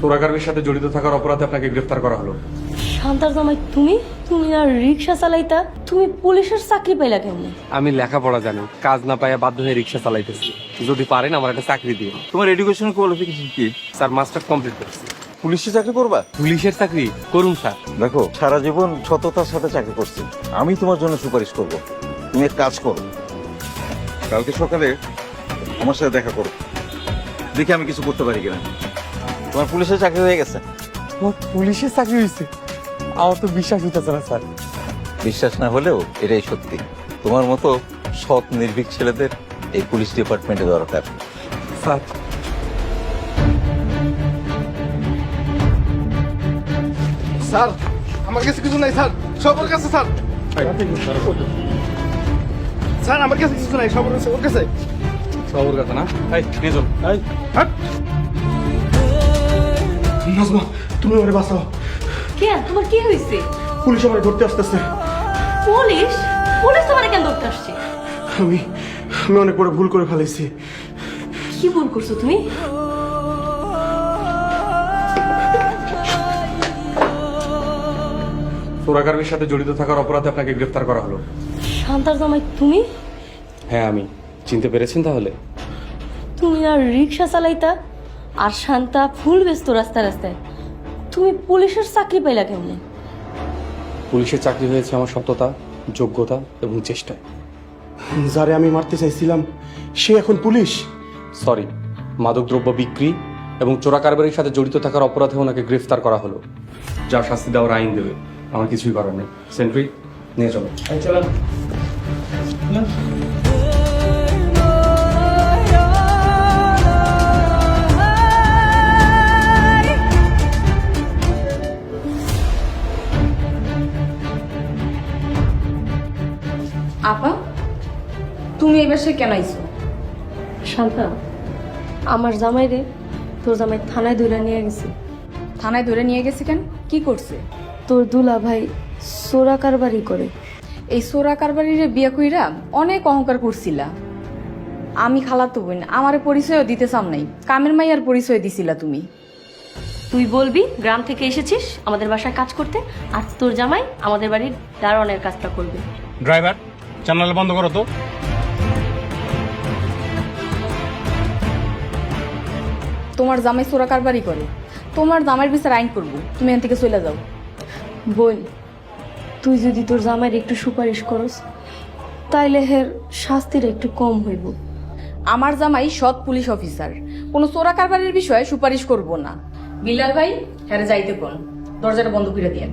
চোরাকারবির সাথে জড়িত থাকার অপরাধে আপনাকে গ্রেফতার করা হলো। শান্তার জামাই তুমি? তুমি আর রিক্সা চালাইতা? তুমি পুলিশের চাকরি পাইলা কেমনে? আমি লেখাপড়া জানি কাজ না পাইয়া বাধ্য হয়ে রিক্সা চালাইতেছি। যদি পারেন আমার একটা চাকরি দিন তোমার এডুকেশন কোয়ালিফিকেশন কি? স্যার মাস্টার কমপ্লিট করছি। পুলিশে চাকরি করবা? পুলিশের চাকরি? করুন স্যার। দেখো সারা জীবন সততার সাথে চাকরি করছি। আমি তোমার জন্য সুপারিশ করব। তুমি এক কাজ করো। কালকে সকালে আমার সাথে দেখা করো। দেখি আমি কিছু করতে পারি কিনা। তোমার পুলিশের চাকরি হয়ে গেছে? আমার পুলিশের চাকরি হয়েছে? আমার তো বিশ্বাস হইতেছে না স্যার। বিশ্বাস না হলেও এটাই সত্যি। তোমার মতো সৎ নির্ভীক ছেলেদের এই পুলিশ ডিপার্টমেন্টে দরকার। স্যার। স্যার আমার কাছে কিছু নাই স্যার। সবার কাছে স্যার। স্যার আমার কাছে কিছু নাই সবার কাছে ওর কাছে। সবর কথা না? এই নিয়ে চল। হাট। নাজমা তুমি আমারে বাঁচাও। কে তোমার কি হয়েছে? পুলিশ আমার ধরতে আসতেছে। পুলিশ? পুলিশ তোমার কেন ধরতে আসছে? আমি আমি অনেক বড় ভুল করে ফেলেছি। কি ভুল করছ তুমি? চোরাকারবির সাথে জড়িত থাকার অপরাধে আপনাকে গ্রেফতার করা হলো। শান্তার জামাই তুমি? হ্যাঁ আমি। চিনতে পেরেছেন তাহলে? তুমি আর রিক্সা চালাইতা আর শান্তা ফুল ব্যস্ত রাস্তায় রাস্তায়। তুমি পুলিশের চাকরি পাইলা কেমনে? পুলিশের চাকরি হয়েছে আমার সততা যোগ্যতা এবং চেষ্টায়। যারে আমি মারতে চাইছিলাম সে এখন পুলিশ। সরি মাদকদ্রব্য বিক্রি এবং চোরাকারবারির সাথে জড়িত থাকার অপরাধে ওনাকে গ্রেফতার করা হলো। যা শাস্তি দেওয়ার আইন দেবে আমার কিছুই করার নেই। সেন্ট্রি নিয়ে চলো। চলেন এই বাসায় কেন আইছো? শান্তা আমার জামাই রে তোর জামাই থানায় ধরে নিয়ে গেছে। থানায় ধরে নিয়ে গেছে কেন? কি করছে? তোর দুলা ভাই সোরা কারবারি করে। এই সোরা কারবারিরে বিয়ে কইরা অনেক অহংকার করছিলা। আমি খালাতো বোন আমার পরিচয়ও দিতে চাম নাই। কামের মাইয়ার পরিচয় দিছিলা তুমি। তুই বলবি গ্রাম থেকে এসেছিস আমাদের বাসায় কাজ করতে আর তোর জামাই আমাদের বাড়ির দারোয়ানের কাজটা করবে। ড্রাইভার জানালা বন্ধ করো তো। তোমার জামাই সোরা কারবারই করে। তোমার জামাইয়ের বিচার আইন করব। তুমি এখান থেকে চলে যাও। বোন তুই যদি তোর জামাইয়ের একটু সুপারিশ করস তাইলে হের শাস্তির একটু কম হইব। আমার জামাই সৎ পুলিশ অফিসার। কোনো চোরা কারবারের বিষয়ে সুপারিশ করব না। বিল্লাল ভাই হ্যাঁ যাইতে কোন। দরজাটা বন্ধ করে দিয়ে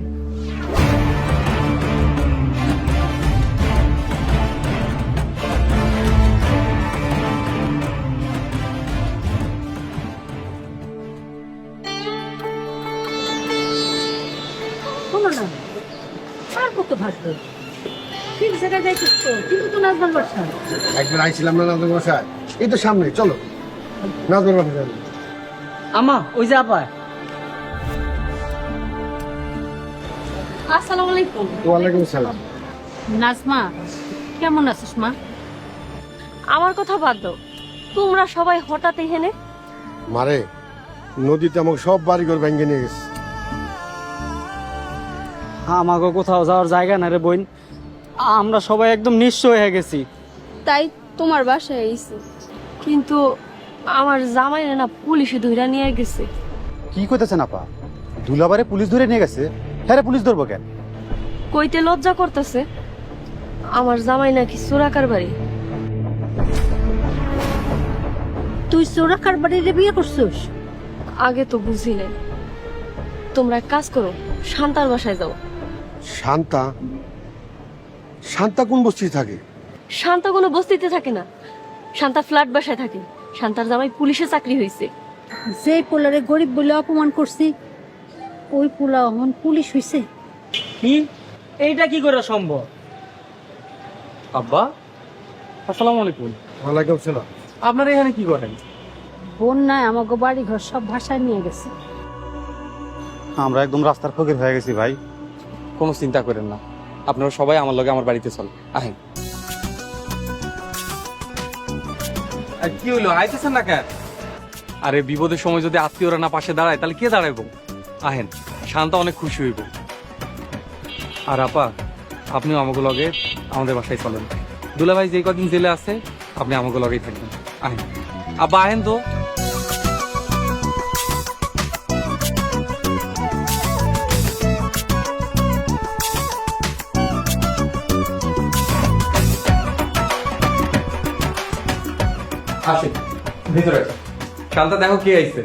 ঠিক কিন্তু তো বাসা একবার আইছিলাম না এই তো সামনে চলো। আমা ওই যে আপা আসসালামু আলাইকুম। ওয়ালাইকুম সালাম। নাজমা কেমন আছিস মা? আমার কথা বাদ দাও। তোমরা সবাই হঠাৎ এখানে? মারে নদীতে আমাকে সব বাড়ি বাড়িঘর ভেঙে নিয়ে গেছে। আমাকে কোথাও যাওয়ার জায়গা না রে বোন। আমরা সবাই একদম নিঃস্ব হয়ে গেছি। তাই তোমার বাসায় আইছি। কিন্তু আমার জামাই না পুলিশে ধইরা নিয়ে গেছে। কি করতেছেন আপা? দুলাবারে পুলিশ ধরে নিয়ে গেছে? হ্যাঁ পুলিশ ধরবো কেন? কইতে লজ্জা করতেছে। আমার জামাই নাকি চোরাকার বাড়ি। তুই চোরা কারবারিরে বিয়ে করছিস? আগে তো বুঝি নাই। তোমরা এক কাজ করো শান্তার বাসায় যাও। শান্তা শান্তা কোন বস্তি থাকে? শান্তা কোনো বস্তিতে থাকে না। শান্তা ফ্ল্যাট বাসায় থাকে। শান্তার জামাই পুলিশে চাকরি হয়েছে যে পোলারে গরিব বলে অপমান করছি ওই পোলা অহন পুলিশ হইছে। কি? এইটা কি করে সম্ভব? আব্বা আসসালামু আলাইকুম। ওয়ালাইকুম সালাম। আপনারা এখানে কি করেন? বন্যায় আমাকে বাড়ি ঘর সব ভাষায় নিয়ে গেছে। আমরা একদম রাস্তার ফকির হয়ে গেছি ভাই। কোনো চিন্তা করেন না। আপনারা সবাই আমার লগে আমার বাড়িতে চল। আহেন। কি হইল? আইতেছেন না কেন? আরে বিপদের সময় যদি আত্মীয়রা না পাশে দাঁড়ায় তাহলে কে দাঁড়াইব? আহেন শান্তা অনেক খুশি হইব। আর আপা আপনিও আমাকে লগে আমাদের বাসায় চলেন। দুলাভাই যে কদিন জেলে আছে আপনি আমাকে লগেই থাকবেন। আহেন। আব্বা আহেন তো? আসেন ভিতরে শান্তা দেখো কে আইছে।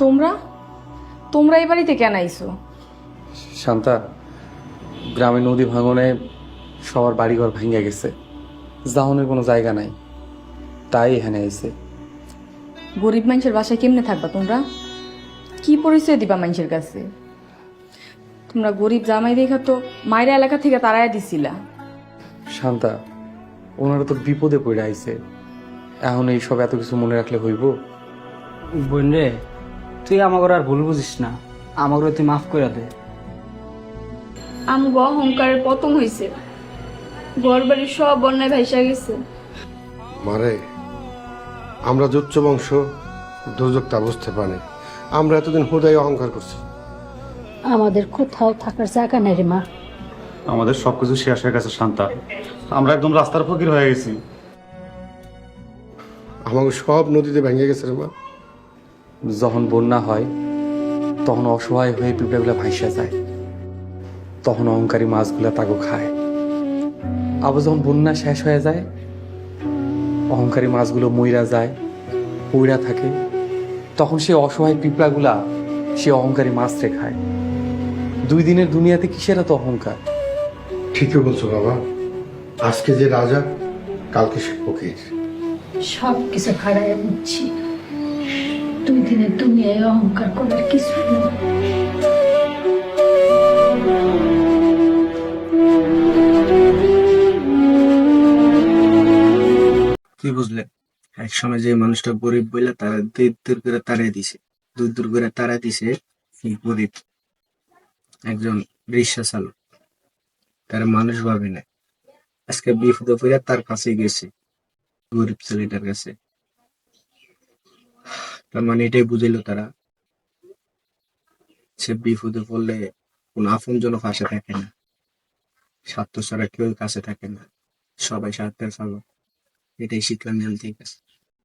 তোমরা? তোমরা এই বাড়িতে কেন আইছো? শান্তা গ্রামে নদী ভাঙনে সবার বাড়িঘর ভেঙে গেছে। জাহনের কোনো জায়গা নাই তাই এখানে আইছে। গরিব মানুষের বাসায় কেমনে থাকবা তোমরা? কি পরিচয় দিবা মানুষের কাছে? তোমরা গরিব জামাই দেখা তো মায়ের এলাকা থেকে তারাই দিছিলা। শান্তা ওনারা তো বিপদে পড়ে আইছে। এখন এইসব এত কিছু মনে রাখলে হইব? বোন রে তুই আমাকে আর ভুল বুঝিস না। আমাকে তুই মাফ করে দে। আমগো অহংকারের পতন হইছে। ঘর বাড়ির সব বন্যায় ভাইসা গেছে। মারে আমরা যে উচ্চ বংশ দুর্যোগটা বুঝতে পারে আমরা এতদিন হুদায় অহংকার করছি। আমাদের কোথাও থাকার জায়গা নেই রে মা। আমাদের সবকিছু শেষ হয়ে গেছে শান্তা। আমরা একদম রাস্তার ফকির হয়ে গেছি। আমাকে সব নদীতে ভেঙে গেছে রে মা। যখন বন্যা হয় তখন অসহায় হয়ে পিঁপড়াগুলো ভাইসা যায়। তখন অহংকারী মাছগুলা তাকে খায়। আবার যখন বন্যা শেষ হয়ে যায় অহংকারী মাছগুলো মইরা যায় পইরা থাকে। তখন সে অসহায় পিঁপড়াগুলা সে অহংকারী মাছরে খায়। দুই দিনের দুনিয়াতে কিসের এত অহংকার? ঠিকই বলছো বাবা। আজকে যে রাজা কালকে সে ফকির। সব কিছু হারাই বুঝছি দুই দিনের দুনিয়ায় অহংকার করার কিছু নেই। কি বুঝলে? এক সময় যে মানুষটা গরিব বলে তারা দূর দূর করে তাড়াই দিছে। দূর দূর করে তাড়াই দিছে এই গরিব একজন রিক্সা চালক তার মানুষ ভাবে না আজকে বিপদে পড়ে তার কাছে গেছে, গরিব ছেলেটার কাছে। তার মানে এটাই বুঝাইলো তারা। সে বিপদে পড়লে কোন আপন জন পাশে থাকে না। স্বার্থ ছাড়া কেউ কাছে থাকে না। সবাই স্বার্থের ফালো এটাই শিখলাম থেকে